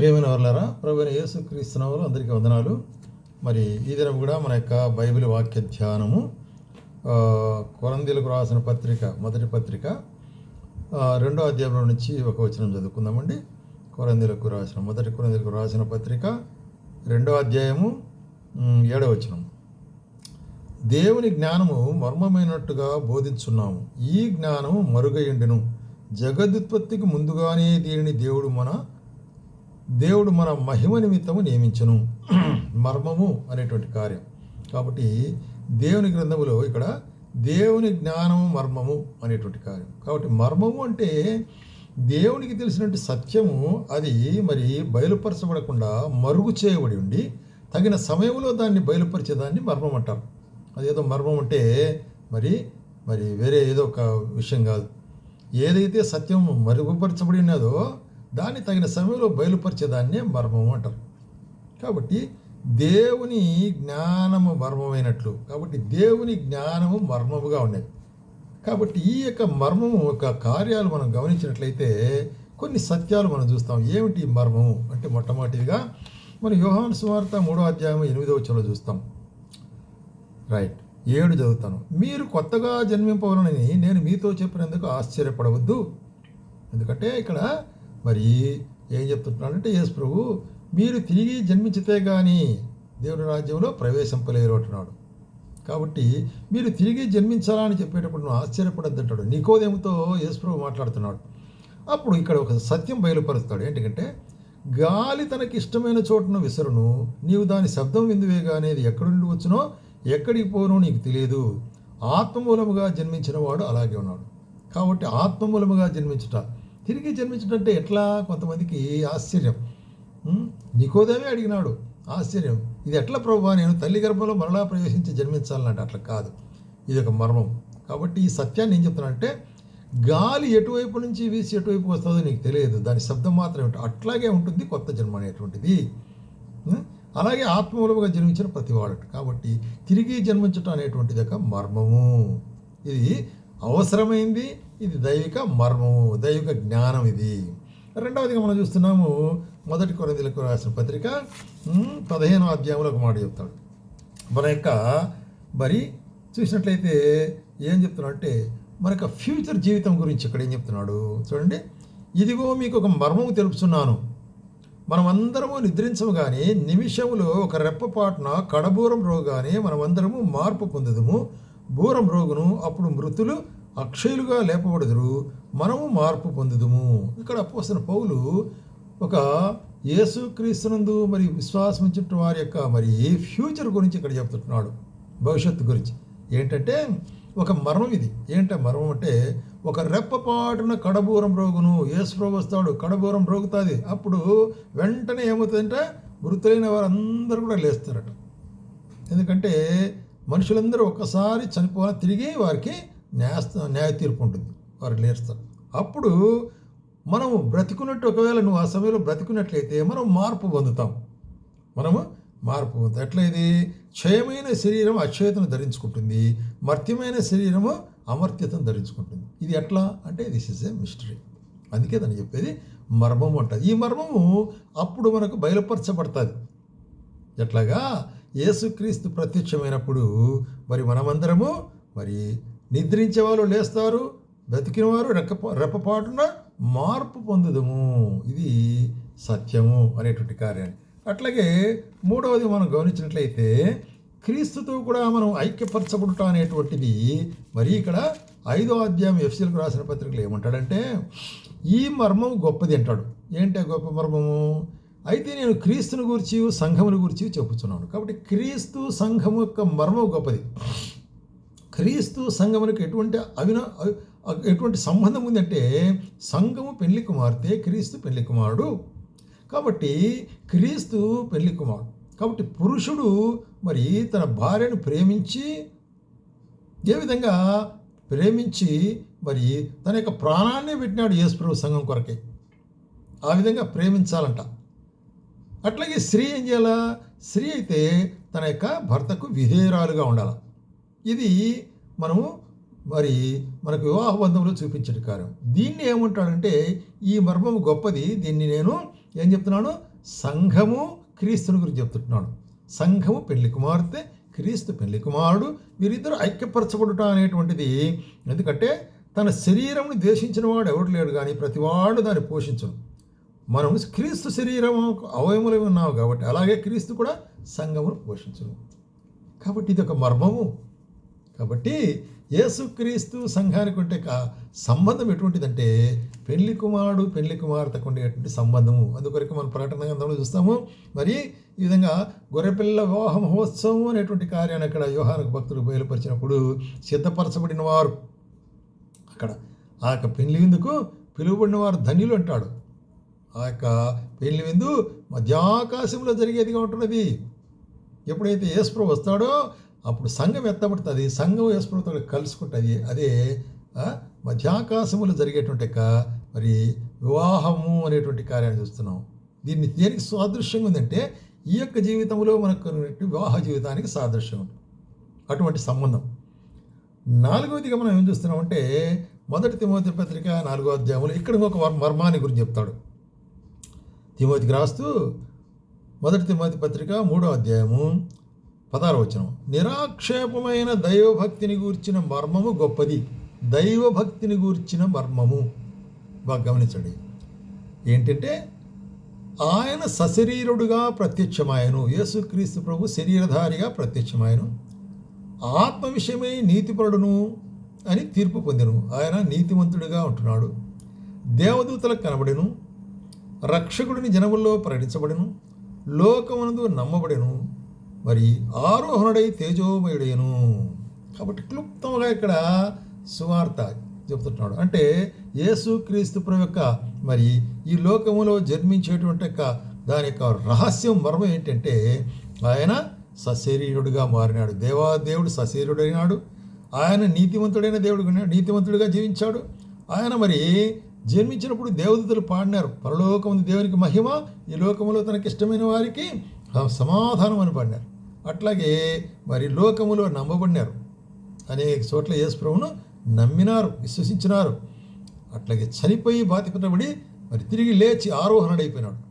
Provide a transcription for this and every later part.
ప్రియమైన వర్లరా ప్రభు యేసు క్రీస్తునవులు అందరికీ వందనాలు. మరి ఈ దినం కూడా మన యొక్క బైబిల్ వాక్య ధ్యానము కొరందీలకు రాసిన పత్రిక మొదటి పత్రిక రెండో అధ్యాయంలో నుంచి ఒక వచనం చదువుకుందామండి. కొరందీలకు రాసిన మొదటి కొరందీలకు రాసిన పత్రిక రెండో అధ్యాయము ఏడవ ఏడో వచనం దేవుని జ్ఞానము మర్మమైనట్టుగా బోధించున్నాము. ఈ జ్ఞానము మరుగయుండెను. జగదుత్పత్తికి ముందుగానే దీనిని దేవుడు మన దేవుడు మన మహిమ నిమిత్తము నియమించను. మర్మము అనేటువంటి కార్యం. కాబట్టి దేవుని గ్రంథములో ఇక్కడ దేవుని జ్ఞానము మర్మము అనేటువంటి కార్యం. కాబట్టి మర్మము అంటే దేవునికి తెలిసినటువంటి సత్యము అది మరి బయలుపరచబడకుండా మరుగు చేయబడి ఉండి తగిన సమయంలో దాన్ని బయలుపరిచేదాన్ని మర్మం అంటారు. అదేదో మర్మం అంటే మరి మరి వేరే ఏదో ఒక విషయం కాదు. ఏదైతే సత్యం మరుగుపరచబడి ఉన్నదో దాన్ని తగిన సమయంలో బయలుపరిచేదాన్నే మర్మము అంటారు. కాబట్టి దేవుని జ్ఞానము మర్మమైనట్లు కాబట్టి దేవుని జ్ఞానము మర్మముగా ఉన్నది. కాబట్టి ఈ యొక్క మర్మము యొక్క కార్యాలు మనం గమనించినట్లయితే కొన్ని సత్యాలు మనం చూస్తాం. ఏమిటి మర్మము? అంటే మొట్టమొదటిగా మనం యోహాను సువార్త మూడో అధ్యాయం ఎనిమిదో వచ్చంలో చూస్తాం. రైట్. ఏడు చదువుతాను. మీరు కొత్తగా జన్మింపవలనని నేను మీతో చెప్పినందుకు ఆశ్చర్యపడవద్దు. ఎందుకంటే ఇక్కడ మరి ఏం చెప్తున్నాడంటే యేసు ప్రభు మీరు తిరిగి జన్మించితే కానీ దేవుని రాజ్యంలో ప్రవేశింపలేరు అంటున్నాడు. కాబట్టి మీరు తిరిగి జన్మించాలని చెప్పేటప్పుడు నువ్వు ఆశ్చర్యపడద్దంటాడు నికోదేముతో మాట్లాడుతున్నాడు. అప్పుడు ఇక్కడ ఒక సత్యం బయలుపరుస్తాడు. ఏంటంటే గాలి తనకి ఇష్టమైన చోటున విసరును. నీవు దాని శబ్దం విందువేగా అనేది ఎక్కడి నుండి వచ్చునో ఎక్కడికి పోనో నీకు తెలియదు. ఆత్మమూలముగా జన్మించిన వాడు అలాగే ఉన్నాడు. కాబట్టి ఆత్మమూలముగా జన్మించుట తిరిగి జన్మించడం అంటే ఎట్లా? కొంతమందికి ఆశ్చర్యం. నికోదేమే అడిగినాడు. ఆశ్చర్యం. ఇది ఎట్లా ప్రభు నేను తల్లి గర్భంలో మరలా ప్రవేశించి జన్మించాలంటే అట్లా కాదు. ఇది ఒక మర్మం. కాబట్టి ఈ సత్యాన్ని ఏం చెప్తున్నానంటే గాలి ఎటువైపు నుంచి వీసి ఎటువైపు వస్తుందో నీకు తెలియదు. దాని శబ్దం మాత్రమే ఉంటుంది. అట్లాగే ఉంటుంది కొత్త జన్మ అనేటువంటిది. అలాగే ఆత్మమూలముగా జన్మించిన ప్రతివాడు. కాబట్టి తిరిగి జన్మించటం అనేటువంటిది ఒక మర్మము. ఇది అవసరమైంది ఇది దైవిక మర్మము దైవిక జ్ఞానం ఇది. రెండవదిగా మనం చూస్తున్నాము మొదటి కొరదీలకు రాసిన పత్రిక పదిహేను పదిహేనో అధ్యాయంలో ఒక మాట చెప్తాడు. మన యొక్క మరి చూసినట్లయితే ఏం చెప్తున్నాడు అంటే మన యొక్క ఫ్యూచర్ జీవితం గురించి ఇక్కడ ఏం చెప్తున్నాడు? చూడండి. ఇదిగో మీకు ఒక మర్మము తెలుపుతున్నాను మనమందరము నిద్రించము కానీ నిమిషములో ఒక రెప్పపాటున కడబూరం రోగానే మనమందరము మార్పు పొందదుము. బూరం రోగును అప్పుడు మృతులు అక్షయులుగా లేపబడదురు మనము మార్పు పొందుదుము. ఇక్కడ అపోసిన పౌలు ఒక యేసుక్రీస్తునందు మరి విశ్వాసం ఉంచిన వారి యొక్క మరి ఫ్యూచర్ గురించి ఇక్కడ చెప్తున్నాడు భవిష్యత్తు గురించి. ఏంటంటే ఒక మర్మం ఇది. ఏంటంటే మర్మం అంటే ఒక రెప్పపాటున కడబూరం రోగును యేసు ప్రభు వస్తాడు కడబూరం రోగుతుంది. అప్పుడు వెంటనే ఏమవుతుందంటే? మృతులైన వారందరూ కూడా లేస్తారట. ఎందుకంటే మనుషులందరూ ఒక్కసారి చనిపోవాలి తిరిగి వారికి న్యాయ న్యాయ తీర్పు ఉంటుంది. వారు లేస్తారు అప్పుడు మనము బ్రతికున్నట్టు ఒకవేళ నువ్వు ఆ సమయంలో బ్రతికున్నట్లయితే మనం మార్పు పొందుతాం. మనము మార్పు పొందుతాం. ఎట్లా ఇది? క్షయమైన శరీరం అక్షయతను ధరించుకుంటుంది. మర్త్యమైన శరీరము అమర్త్యతను ధరించుకుంటుంది. ఇది ఎట్లా? అంటే దిస్ ఇస్ ఏ మిస్టరీ అందుకే దాన్ని చెప్పేది మర్మము అంటుంది ఈ మర్మము అప్పుడు మనకు బయలుపరచబడుతుంది. ఎట్లాగా? యేసుక్రీస్తు ప్రత్యక్షమైనప్పుడు మరి మనమందరము మరి నిద్రించే వాళ్ళు లేస్తారు బ్రతికిన వారు రెక్క రెప్పపాటున మార్పు పొందుదము. ఇది సత్యము అనేటువంటి కార్యాన్ని. అట్లాగే మూడవది మనం గమనించినట్లయితే క్రీస్తుతో కూడా మనం ఐక్యపరచబడుట అనేటువంటిది మరి ఇక్కడ ఐదో అధ్యాయం ఎఫ్సీలకు రాసిన పత్రికలు ఏమంటాడంటే ఈ మర్మం గొప్పది అంటాడు. ఏంటి గొప్ప మర్మము? అయితే నేను క్రీస్తుని గురించి సంఘముని గురించి చెప్పుచున్నాను. కాబట్టి క్రీస్తు సంఘము యొక్క మర్మం గొప్పది. క్రీస్తు సంఘమునకు ఎటువంటి అవిన అవి- ఎటువంటి సంబంధం ఉందంటే సంఘము పెళ్ళి కుమార్తె క్రీస్తు పెళ్ళి కుమారుడు. కాబట్టి క్రీస్తు పెళ్ళి కుమారుడు. కాబట్టి పురుషుడు మరి తన భార్యను ప్రేమించి ఏ విధంగా ప్రేమించి మరి తన యొక్క ప్రాణాన్ని పెట్టినాడు యేసుప్రభు సంఘం కొరకే. ఆ విధంగా ప్రేమించాలంట. అట్లాగే స్త్రీ ఏం చేయాలా? స్త్రీ అయితే తన యొక్క భర్తకు విధేయురాలుగా ఉండాలి? ఇది మనము మరి మనకు వివాహ బంధంలో చూపించే కార్యం దీన్ని ఏమంటాడంటే ఈ మర్మము గొప్పది దీన్ని నేను ఏం చెప్తున్నాను? సంఘము క్రీస్తుని గురించి చెప్తున్నాడు సంఘము పెళ్ళి కుమార్తె క్రీస్తు పెళ్ళి కుమారుడు వీరిద్దరు ఐక్యపరచబడుట అనేటువంటిది. ఎందుకంటే తన శరీరంని ద్వేషించిన వాడు ఎవడు లేడు కానీ ప్రతివాడు దాన్ని పోషించను మనం క్రీస్తు శరీరం అవయములు ఉన్నావు కాబట్టి అలాగే క్రీస్తు కూడా సంఘమును పోషించడం. కాబట్టి ఇది ఒక మర్మము. కాబట్టి యేసుక్రీస్తు సంఘానికి ఉంటే సంబంధం ఎటువంటిదంటే పెళ్ళి కుమారుడు పెళ్ళి కుమార్తెకు ఉండేటువంటి సంబంధము. అందుకొరకు మనం ప్రకటన గ్రంథంలో చూస్తాము. మరి ఈ విధంగా గొర్రెపిల్ల వివాహ మహోత్సవం అనేటువంటి కార్యాన్ని అక్కడ వ్యూహానికి భక్తులు బయలుపరిచినప్పుడు సిద్ధపరచబడిన వారు అక్కడ ఆ యొక్క పెళ్ళి విందుకు పిలువబడిన వారు ధన్యులు అంటాడు. ఆ యొక్క పెళ్ళి విందు మధ్యాకాశంలో జరిగేదిగా ఉంటున్నది. ఎప్పుడైతే యేసుప్రభు వస్తాడో అప్పుడు సంఘం ఎత్తబడుతుంది సంఘం యేసుప్రభుతో కలుసుకుంటుంది. అదే మధ్యాకాశములు జరిగేటువంటి మరి వివాహము అనేటువంటి కార్యాన్ని చూస్తున్నాం. దీన్ని దేనికి సాదృశ్యంగా ఉందంటే ఈ యొక్క జీవితంలో మనకు వివాహ జీవితానికి సాదృశ్యం. ఉంది అటువంటి సంబంధం. నాలుగవదిగా మనం ఏం చూస్తున్నామంటే మొదటి తిమోతి పత్రిక నాలుగో అధ్యాయంలో ఇక్కడ ఒక వర్- మర్మాన్ని గురించి చెప్తాడు. తిమోతికి రాస్తూ మొదటి తిమోతి పత్రిక మూడో అధ్యాయము పదారవచనం నిరాక్షేపమైన దైవభక్తిని గూర్చిన మర్మము గొప్పది. దైవభక్తిని గూర్చిన మర్మము. బాగా గమనించండి. ఏంటంటే ఆయన సశరీరుడుగా ప్రత్యక్షమాయను. యేసుక్రీస్తు ప్రభు శరీరధారిగా ప్రత్యక్షమాయను. ఆత్మ విషయమై నీతిపరుడును అని తీర్పు పొందెను. ఆయన నీతివంతుడిగా ఉంటున్నాడు. దేవదూతలకు కనబడెను. రక్షకుడిని జనముల్లో ప్రకటించబడెను. లోకమునందు నమ్మబడెను. మరి ఆరోహణుడై తేజోమయుడేను. కాబట్టి క్లుప్తంగా ఇక్కడ సువార్త చెప్తున్నాడు అంటే యేసుక్రీస్తు ప్రభు యొక్క మరి ఈ లోకములో జన్మించేటువంటి యొక్క దాని యొక్క రహస్యం మర్మం ఏంటంటే ఆయన సశరీరుడుగా మారినాడు. దేవాదేవుడు సశరీరుడైనాడు. ఆయన నీతివంతుడైన దేవుడు నీతివంతుడిగా జీవించాడు. ఆయన మరి జన్మించినప్పుడు దేవదూతలు పాడినారు. పరలోకముందు దేవునికి మహిమ ఈ లోకములో తనకి ఇష్టమైన వారికి సమాధానం అనిపడినారు అట్లాగే మరి లోకములో నమ్మబడినారు. అనేక చోట్ల యేసుప్రభును నమ్మినారు విశ్వసించినారు. అట్లాగే చనిపోయి బాధిపడబడి మరి తిరిగి లేచి ఆరోహణుడైపోయినాడు.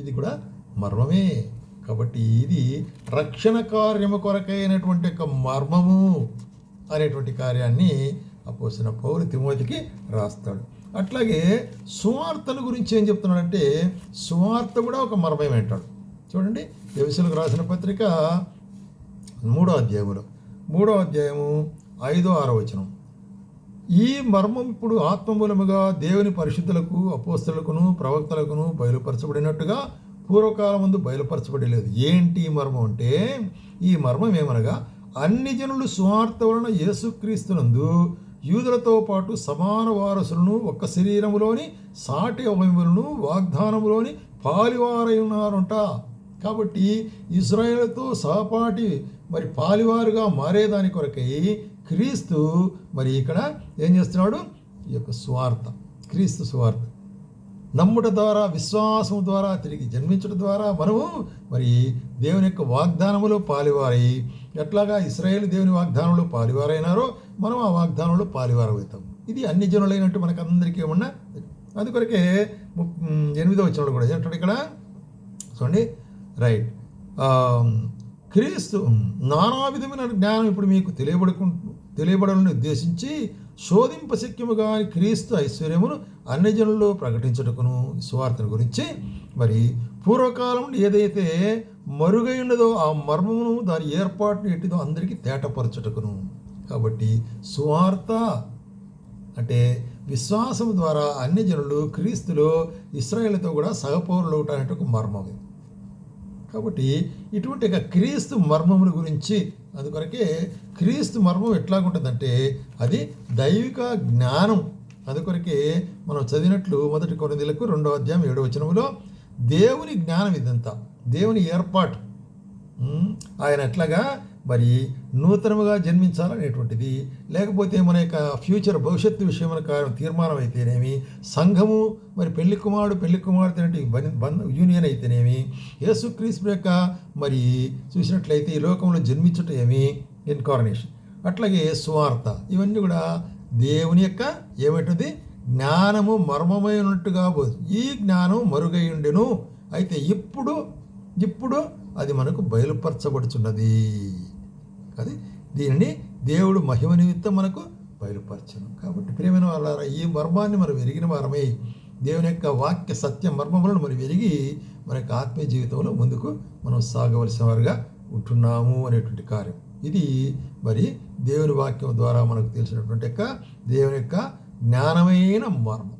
ఇది కూడా మర్మమే. కాబట్టి ఇది రక్షణ కార్యము కొరకైనటువంటి ఒక మర్మము అనేటువంటి కార్యాన్ని అపోసిన పౌరు తిమోతికి రాస్తాడు. అట్లాగే సువార్తల గురించి ఏం చెప్తున్నాడంటే సువార్త కూడా ఒక మర్మమే అంటాడు చూడండి ఎవిసులకు రాసిన పత్రిక మూడో అధ్యాయములో. మూడో అధ్యాయము ఐదో ఆరో వచనం. ఈ మర్మం ఇప్పుడు ఆత్మమూలముగా దేవుని పరిశుద్ధులకు అపోస్తులకును ప్రవక్తలకును బయలుపరచబడినట్టుగా పూర్వకాలం ముందు బయలుపరచబడలేదు. ఏంటి ఈ మర్మం అంటే ఈ మర్మం ఏమనగా అన్ని జనులు సువార్త వలన యేసుక్రీస్తునందు యూదులతో పాటు సమాన వారసులను ఒక్క శరీరములోని సాటి అవయములను వాగ్దానములోని పాలివారై ఉన్నారంట కాబట్టి ఇజ్రాయేల్తో సహపాటి మరి పాలివారుగా మారేదాని కొరకై క్రీస్తు మరి ఇక్కడ ఏం చేస్తున్నాడు? ఈ యొక్క స్వార్థ క్రీస్తు స్వార్థ నమ్ముట ద్వారా విశ్వాసం ద్వారా తిరిగి జన్మించడం ద్వారా మనము మరి దేవుని యొక్క వాగ్దానములో పాలివారై ఎట్లాగా ఇస్రాయేల్ దేవుని వాగ్దానంలో పాలివారైనారో మనం ఆ వాగ్దానంలో పాలివారవుతాం. ఇది అన్ని జనులైనట్టు మనకు అందరికీ ఉన్న అందుకొరకే కొరకే ఎనిమిదో వచ్చినప్పుడు కూడా ఏంటంటే ఇక్కడ? చూడండి. రైట్ um, క్రీస్తు నానా విధమైన జ్ఞానం ఇప్పుడు మీకు తెలియబడుకు తెలియబడాలని ఉద్దేశించి శోధింపశక్యముగా క్రీస్తు ఐశ్వర్యమును అన్ని జనుల్లో ప్రకటించుటకును ఈ సువార్తను గురించి మరి పూర్వకాలం ఏదైతే మరుగై ఉన్నదో ఆ మర్మమును దాని ఏర్పాటును ఎట్టిదో అందరికీ తేటపరచుటకును. కాబట్టి సువార్త అంటే విశ్వాసం ద్వారా అన్ని జనులు క్రీస్తులో ఇస్రాయేల్తో కూడా సహపౌరులు అవటానికి ఒక మర్మం ఇది. కాబట్టి ఇటువంటి ఒక క్రీస్తు మర్మముల గురించి అందుకొరకే క్రీస్తు మర్మం ఎట్లాగుంటుందంటే అది దైవిక జ్ఞానం. అందుకొరకే మనం చదివినట్లు మొదటి కొరిందీలకు రెండో అధ్యాయం ఏడో వచనములో దేవుని జ్ఞానం ఇదంతా. దేవుని ఏర్పాటు. ఆయన ఎట్లాగా మరి నూతనముగా జన్మించాలనేటువంటిది లేకపోతే మన యొక్క ఫ్యూచర్ భవిష్యత్తు విషయమైన కారణం తీర్మానం అయితేనేమి సంఘము మరి పెళ్ళి కుమారుడు పెళ్ళి కుమార్తె అంటే యూనియన్ అయితేనేమి యేసుక్రీస్తు యొక్క మరి చూసినట్లయితే ఈ లోకంలో జన్మించటం ఏమి? ఇన్కార్నేషన్. అట్లాగే సువార్త ఇవన్నీ కూడా దేవుని యొక్క ఏమిటది? జ్ఞానము మర్మమైనట్టుగా బోధ ఈ జ్ఞానం మరుగై ఉండెను. అయితే ఇప్పుడు ఇప్పుడు అది మనకు బయలుపరచబడుచున్నది. అది. దీనిని దేవుడు మహిమ నిమిత్తం మనకు బయలుపరచను. కాబట్టి ప్రియమైన వాళ్ళ ఈ మర్మాన్ని మనం ఎరిగిన వారమై దేవుని యొక్క వాక్య సత్య మర్మములను మనం ఎరిగి మన యొక్క ఆత్మీయ జీవితంలో ముందుకు మనం సాగవలసిన వారుగా ఉంటున్నాము అనేటువంటి కార్యం. ఇది మరి దేవుని వాక్యం ద్వారా మనకు తెలిసినటువంటి యొక్క దేవుని యొక్క జ్ఞానమైన మర్మం.